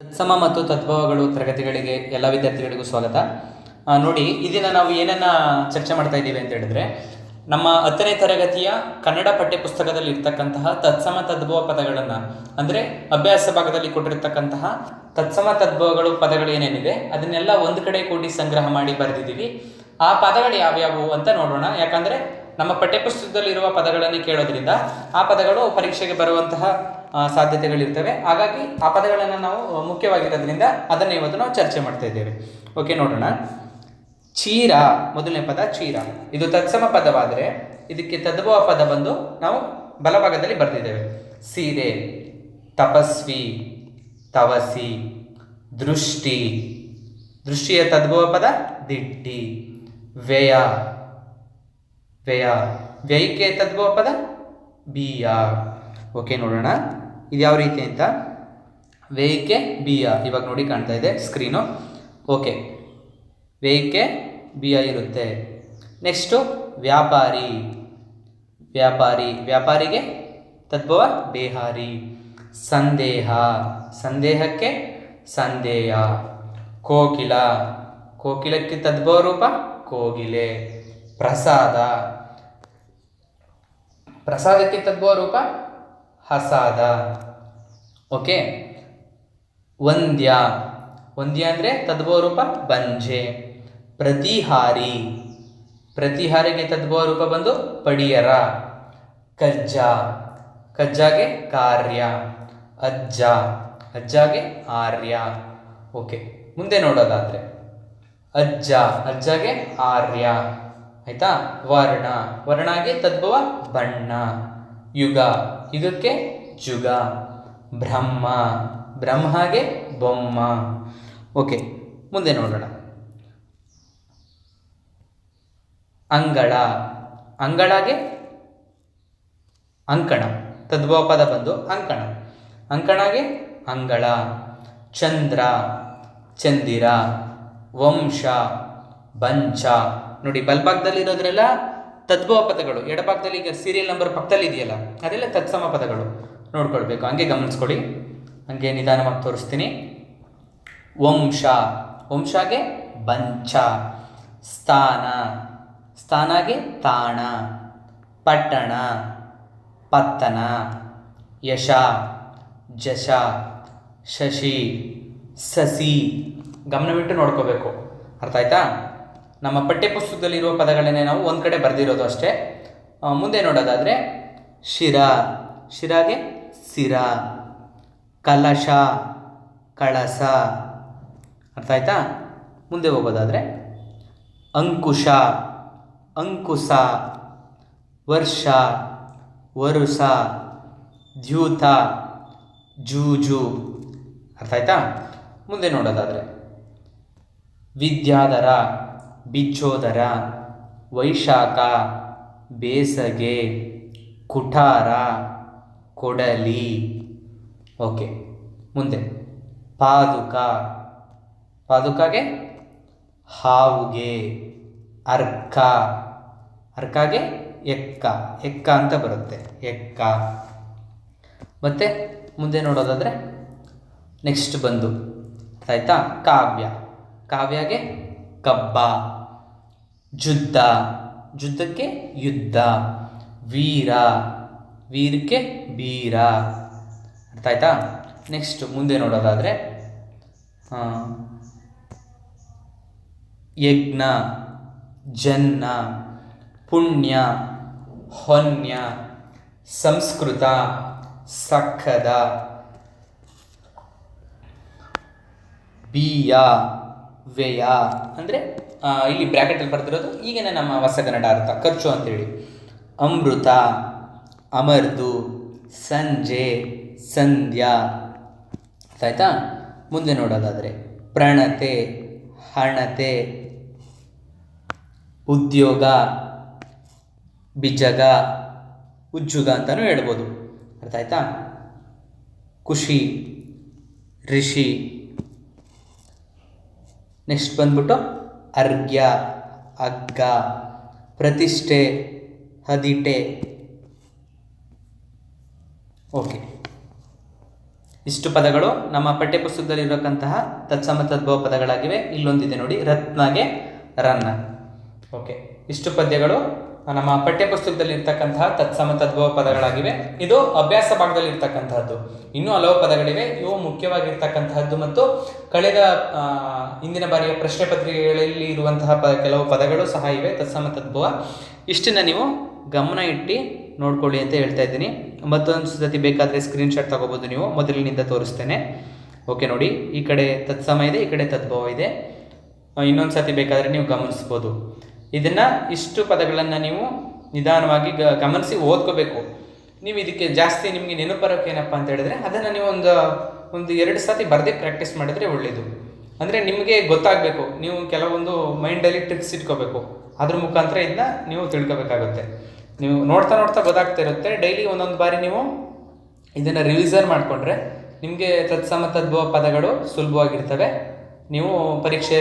ತತ್ಸಮ ಮತ್ತು ತದ್ಭವಗಳು ತರಗತಿಗಳಿಗೆ ಎಲ್ಲ ವಿದ್ಯಾರ್ಥಿಗಳಿಗೂ ಸ್ವಾಗತ. ನೋಡಿ ಈ ದಿನ ನಾವು ಏನನ್ನ ಚರ್ಚೆ ಮಾಡ್ತಾ ಇದ್ದೀವಿ ಅಂತ ಹೇಳಿದ್ರೆ, ನಮ್ಮ ಹತ್ತನೇ ತರಗತಿಯ ಕನ್ನಡ ಪಠ್ಯಪುಸ್ತಕದಲ್ಲಿ ಇರ್ತಕ್ಕಂತಹ ತತ್ಸಮ ತದ್ಭವ ಪದಗಳನ್ನು, ಅಂದರೆ ಅಭ್ಯಾಸ ಭಾಗದಲ್ಲಿ ಕೊಟ್ಟಿರ್ತಕ್ಕಂತಹ ತತ್ಸಮ ತದ್ಭವಗಳು ಪದಗಳು ಏನೇನಿದೆ, ಅದನ್ನೆಲ್ಲ ಒಂದು ಕಡೆ ಕೂಡಿ ಸಂಗ್ರಹ ಮಾಡಿ ಬರೆದಿದ್ದೀವಿ. ಆ ಪದಗಳು ಯಾವ್ಯಾವು ಅಂತ ನೋಡೋಣ. ಯಾಕಂದ್ರೆ ನಮ್ಮ ಪಠ್ಯಪುಸ್ತಕದಲ್ಲಿರುವ ಪದಗಳನ್ನು ಕೇಳೋದ್ರಿಂದ ಆ ಪದಗಳು ಪರೀಕ್ಷೆಗೆ ಬರುವಂತಹ ಸಾಧ್ಯತೆಗಳಿರ್ತವೆ. ಹಾಗಾಗಿ ಆ ಪದಗಳನ್ನು ನಾವು ಮುಖ್ಯವಾಗಿರೋದ್ರಿಂದ ಅದನ್ನು ಇವತ್ತು ನಾವು ಚರ್ಚೆ ಮಾಡ್ತಾ ಇದ್ದೇವೆ. ಓಕೆ ನೋಡೋಣ. ಚೀರ, ಮೊದಲನೇ ಪದ ಚೀರ. ಇದು ತತ್ಸಮ ಪದವಾದರೆ ಇದಕ್ಕೆ ತದ್ಭವ ಪದ ಬಂದು ನಾವು ಬಲಭಾಗದಲ್ಲಿ ಬರ್ತಿದ್ದೇವೆ ಸೀರೆ, ತಪಸ್ವಿ, ತವಸಿ, ದೃಷ್ಟಿ. ದೃಷ್ಟಿಯ ತದ್ಭವ ಪದ ದಿಟ್ಟಿ. ವ್ಯಯ. ವ್ಯಯ. ವ್ಯಯಕ್ಕೆ ತದ್ಭವ ಪದ? ಬಿಯ. ಓಕೆ ನೋಡೋಣ. ಇದು ಯಾವ ರೀತಿ ಅಂತ? ವ್ಯಯಕ್ಕೆ ಬಿಯ. ಇವಾಗ ನೋಡಿ ಕಾಣ್ತಾ ಇದೆ ಸ್ಕ್ರೀನು ಓಕೆ ವ್ಯಯಕ್ಕೆ ಬಿಯ ಇರುತ್ತೆ. ನೆಕ್ಸ್ಟು ವ್ಯಾಪಾರಿ. ವ್ಯಾಪಾರಿ. ವ್ಯಾಪಾರಿಗೆ ತದ್ಭವ ಬೇಹಾರಿ. ಸಂದೇಹ. ಸಂದೇಹಕ್ಕೆ ಸಂದೇಹ ಕೋಕಿಲ. ಕೋಕಿಲಕ್ಕೆ ತದ್ಭವ ರೂಪ? ಕೋಗಿಲೆ, ಪ್ರಸಾದ. ಪ್ರಸಾದಕ್ಕೆ ತದ್ಭವ ರೂಪ? ಹಸಾದ. ಓಕೆ. ವಂದ್ಯ. ವಂದ್ಯ ಅಂದರೆ ತದ್ಭವ ರೂಪ? ಬಂಜೆ. ಪ್ರತಿಹಾರಿ. ಪ್ರತಿಹಾರಿಗೆ ತದ್ಭವ ರೂಪ ಬಂದು? ಪಡಿಯರ. ಕಜ್ಜ. ಕಜ್ಜಾಗೆ ಕಾರ್ಯ. ಅಜ್ಜ. ಅಜ್ಜಾಗೆ ಆರ್ಯ. ಓಕೆ. ಮುಂದೆ ನೋಡೋದಾದ್ರೆ. ಅಜ್ಜ. ಅಜ್ಜಗೆ ಆರ್ಯ. ಆಯ್ತಾ? ವರ್ಣ. ವರ್ಣಗೆ ತದ್ಭವ ಬಣ್ಣ. ಯುಗ. ಯುಗಕ್ಕೆ ಜುಗ. ಬ್ರಹ್ಮ. ಬ್ರಹ್ಮಗೆ ಬೊಮ್ಮ. ಓಕೆ, ಮುಂದೆ ನೋಡೋಣ. ಅಂಗಳ. ಅಂಗಳಗೆ ಅಂಕಣ. ತದ್ಭವ ಪದ ಬಂದು ಅಂಕಣ. ಅಂಕಣಗೆ ಅಂಗಳ. ಚಂದ್ರ. ಚಂದಿರ. ವಂಶ, ಬಂಚ. ನೋಡಿ ಬಲ್ಭಾಗದಲ್ಲಿ ಇರೋದ್ರೆಲ್ಲ ತದ್ಭವ ಪದಗಳು ಎಡಭಾಗದಲ್ಲಿ ಈಗ ಸೀರಿಯಲ್ ನಂಬರ್ ಪಕ್ಕದಲ್ಲಿ ಇದೆಯಲ್ಲ ಅದೆಲ್ಲ ತತ್ಸಮ ಪದಗಳು ನೋಡ್ಕೊಳ್ಬೇಕು. ಹಂಗೆ ಗಮನಿಸ್ಕೊಳ್ಳಿ. ಹಂಗೆ ನಿಧಾನವಾಗಿ ತೋರಿಸ್ತೀನಿ. ವಂಶ. ವಂಶಗೆ ಬಂಚ. ಸ್ಥಾನ. ಸ್ಥಾನಗೆ ತಾಣ. ಪಟ್ಟಣ. ಪತ್ತನ. ಯಶ. ಜಶ. ಶಶಿ. ಸಸಿ. ಗಮನವಿಟ್ಟು ನೋಡ್ಕೋಬೇಕು. ಅರ್ಥ ಆಯ್ತಾ? ನಮ್ಮ ಪಠ್ಯಪುಸ್ತಕದಲ್ಲಿರುವ ಪದಗಳನ್ನೇ ನಾವು ಒಂದು ಕಡೆ ಬರೆದಿರೋದು ಅಷ್ಟೇ. ಮುಂದೆ ನೋಡೋದಾದರೆ ಶಿರ. ಶಿರಾಗೆ ಸಿರ. ಕಲಶ, ಕಳಸ. ಅರ್ಥ ಆಯ್ತಾ? ಮುಂದೆ ಹೋಗೋದಾದರೆ ಅಂಕುಶ. ಅಂಕುಶ ವರ್ಷ. ವರುಷ ದ್ಯೂತ. ಜೂಜು. ಅರ್ಥ ಆಯ್ತಾ? ಮುಂದೆ ನೋಡೋದಾದರೆ ವಿದ್ಯಾಧರ, ಬಿಚ್ಚೋದರ, ವೈಶಾಖ, ಬೇಸಗೆ, ಕುಠಾರ, ಕೊಡಲಿ. ಓಕೆ, ಮುಂದೆ. ಪಾದುಕ. ಪಾದುಕಾಗೆ ಹಾವುಗೆ, ಅರ್ಕ. ಅರ್ಕಾಗೆ ಎಕ್ಕ. ಎಕ್ಕ ಅಂತ ಬರುತ್ತೆ. ಎಕ್ಕ. ಮತ್ತು ಮುಂದೆ ನೋಡೋದಾದರೆ ನೆಕ್ಸ್ಟ್ ಬಂದು. ಆಯಿತಾ? ಕಾವ್ಯ. ಕಾವ್ಯಗೆ ಕಬ್ಬ ಜುದ್ಧ ಜುದ್ಧಕ್ಕೆ ಯುದ್ಧ, ವೀರ, ವೀರಕ್ಕೆ ಬೀರ ಅರ್ಥ ಆಯ್ತಾ? ನೆಕ್ಸ್ಟ್ ಮುಂದೆ ನೋಡೋದಾದರೆ ಯಜ್ಞ ಜನ್ನ ಪುಣ್ಯ, ಹೊನ್ಯ, ಸಂಸ್ಕೃತ, ಸಖದ, ಬಿಯ. ವ್ಯಯ ಅಂದರೆ ಇಲ್ಲಿ ಬ್ರ್ಯಾಕೆಟಲ್ಲಿ ಬರ್ತಿರೋದು ಈಗಿನ ನಮ್ಮ ಹೊಸ ಕನ್ನಡ ಅರ್ಥ. ಖರ್ಚು ಅಂತೇಳಿ. ಅಮೃತ, ಅಮರ್ದು, ಸಂಜೆ, ಸಂಧ್ಯಾ. ಆಯ್ತಾ? ಮುಂದೆ ನೋಡೋದಾದರೆ ಪ್ರಣತೆ, ಹಣತೆ, ಉದ್ಯೋಗ, ಬಿಜಗ, ಉಜ್ಜುಗ ಅಂತಲೂ ಹೇಳ್ಬೋದು. ಅರ್ಥ ಆಯ್ತಾ? ಖುಷಿ ಋಷಿ ನೆಕ್ಸ್ಟ್ ಬಂದ್ಬಿಟ್ಟು ಅರ್ಘ್ಯ, ಅಗ್ಗ, ಪ್ರತಿಷ್ಠೆ, ಹದಿಟೆ. ಓಕೆ ಇಷ್ಟು ಪದಗಳು ನಮ್ಮ ಪಠ್ಯಪುಸ್ತಕದಲ್ಲಿ ಇರತಕ್ಕಂತಹ ತತ್ಸಮ ತದ್ಭವ ಪದಗಳಾಗಿವೆ. ಇಲ್ಲೊಂದಿದೆ ನೋಡಿ ರತ್ನಗೆ ರನ್ನ. ಓಕೆ ಇಷ್ಟು ಪದ್ಯಗಳು ನಮ್ಮ ಪಠ್ಯಪುಸ್ತಕದಲ್ಲಿ ಇರ್ತಕ್ಕಂತಹ ತತ್ಸಮ ತದ್ಭವ ಪದಗಳಾಗಿವೆ. ಇದು ಅಭ್ಯಾಸ ಭಾಗದಲ್ಲಿ ಇರ್ತಕ್ಕಂತಹದ್ದು ಇನ್ನೂ ಹಲವು ಪದಗಳಿವೆ. ಇವು ಮುಖ್ಯವಾಗಿರ್ತಕ್ಕಂತಹದ್ದು ಮತ್ತು ಕಳೆದ ಇಂದಿನ ಬಾರಿಯ ಪ್ರಶ್ನೆ ಪತ್ರಿಕೆಗಳಲ್ಲಿ ಇರುವಂತಹ ಪ, ಕೆಲವು ಪದಗಳು ಸಹ ಇವೆ. ತತ್ಸಮ ತದ್ಭವ ಇಷ್ಟನ್ನ ನೀವು ಗಮನ ಇಟ್ಟು ನೋಡ್ಕೊಳ್ಳಿ ಅಂತ ಹೇಳ್ತಾ ಇದ್ದೀನಿ. ಮತ್ತೊಂದು ಸತಿ ಬೇಕಾದರೆ ಸ್ಕ್ರೀನ್ಶಾಟ್ ತಗೋಬೋದು ನೀವು. ಮೊದಲಿನಿಂದ ತೋರಿಸ್ತೇನೆ. ಓಕೆ ನೋಡಿ. ಈ ಕಡೆ ತತ್ಸಮ ಇದೆ, ಈ ಕಡೆ ತದ್ಭವ ಇದೆ. ಇನ್ನೊಂದು ಸತಿ ಬೇಕಾದರೆ ನೀವು ಗಮನಿಸ್ಬೋದು. ಇದನ್ನು ಇಷ್ಟು ಪದಗಳನ್ನು ನೀವು ನಿಧಾನವಾಗಿ ಗಮನಿಸಿ ಓದ್ಕೋಬೇಕು. ನೀವು ಇದಕ್ಕೆ ಜಾಸ್ತಿ ನಿಮಗೆ ನೆನಪರೋಕೆ ಏನಪ್ಪ ಅಂತ ಹೇಳಿದ್ರೆ ಅದನ್ನು ನೀವು ಒಂದು ಒಂದು ಎರಡು ಸತಿ ಬರದೇ ಪ್ರಾಕ್ಟೀಸ್ ಮಾಡಿದ್ರೆ ಒಳ್ಳೆಯದು ಅಂದರೆ ನಿಮಗೆ ಗೊತ್ತಾಗಬೇಕು, ನೀವು ಕೆಲವೊಂದು ಮೈಂಡಲ್ಲಿ ಟ್ರಿಕ್ಸ್ ಇಟ್ಕೋಬೇಕು. ಅದ್ರ ಮುಖಾಂತರ ಇದನ್ನ ನೀವು ತಿಳ್ಕೊಬೇಕಾಗುತ್ತೆ. ನೀವು ನೋಡ್ತಾ ನೋಡ್ತಾ ಗೊತ್ತಾಗ್ತಾ ಇರುತ್ತೆ ಡೈಲಿ ಒಂದೊಂದು ಬಾರಿ ನೀವು ಇದನ್ನು ರಿವಿಸನ್ ಮಾಡಿಕೊಂಡ್ರೆ ನಿಮಗೆ ತತ್ಸಮ ತದ್ಭವ ಪದಗಳು ಸುಲಭವಾಗಿರ್ತವೆ. ನೀವು ಪರೀಕ್ಷೆ